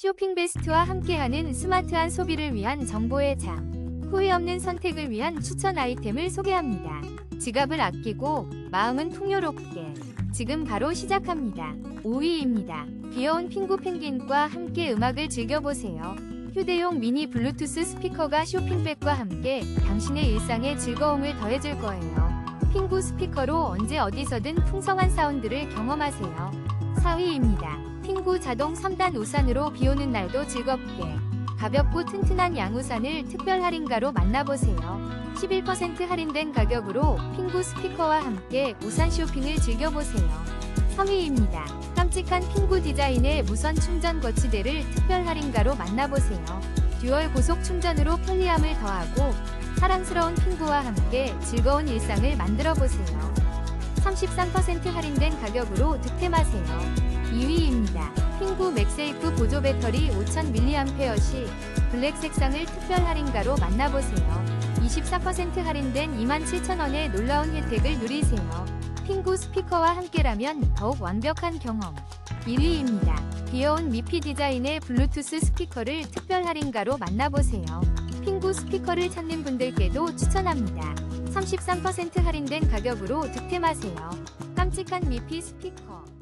쇼핑 베스트와 함께하는 스마트한 소비를 위한 정보의 장. 후회 없는 선택을 위한 추천 아이템을 소개합니다. 지갑을 아끼고 마음은 풍요롭게. 지금 바로 시작합니다. 5위입니다. 귀여운 핑구 펭귄과 함께 음악을 즐겨보세요. 휴대용 미니 블루투스 스피커가 쇼핑백과 함께 당신의 일상에 즐거움을 더해줄 거예요. 핑구 스피커로 언제 어디서든 풍성한 사운드를 경험하세요. 4위입니다. 핑구 자동 3단 우산으로 비 오는 날도 즐겁게. 가볍고 튼튼한 양우산을 특별 할인가로 만나보세요. 11% 할인된 가격으로 핑구 스피커와 함께 우산 쇼핑을 즐겨보세요. 3위입니다. 깜찍한 핑구 디자인의 무선 충전 거치대를 특별 할인가로 만나보세요. 듀얼 고속 충전으로 편리함을 더하고 사랑스러운 핑구와 함께 즐거운 일상을 만들어 보세요. 33% 할인된 가격으로 득템하세요. 2위입니다. 핑구 맥세이프 보조 배터리 5000mAh 시 블랙 색상을 특별 할인가로 만나보세요. 24% 할인된 27,000원의 놀라운 혜택을 누리세요. 핑구 스피커와 함께라면 더욱 완벽한 경험. 1위입니다. 귀여운 미피 디자인의 블루투스 스피커를 특별 할인가로 만나보세요. 핑구 스피커를 찾는 분들께도 추천합니다. 33% 할인된 가격으로 득템하세요. 깜찍한 미피 스피커.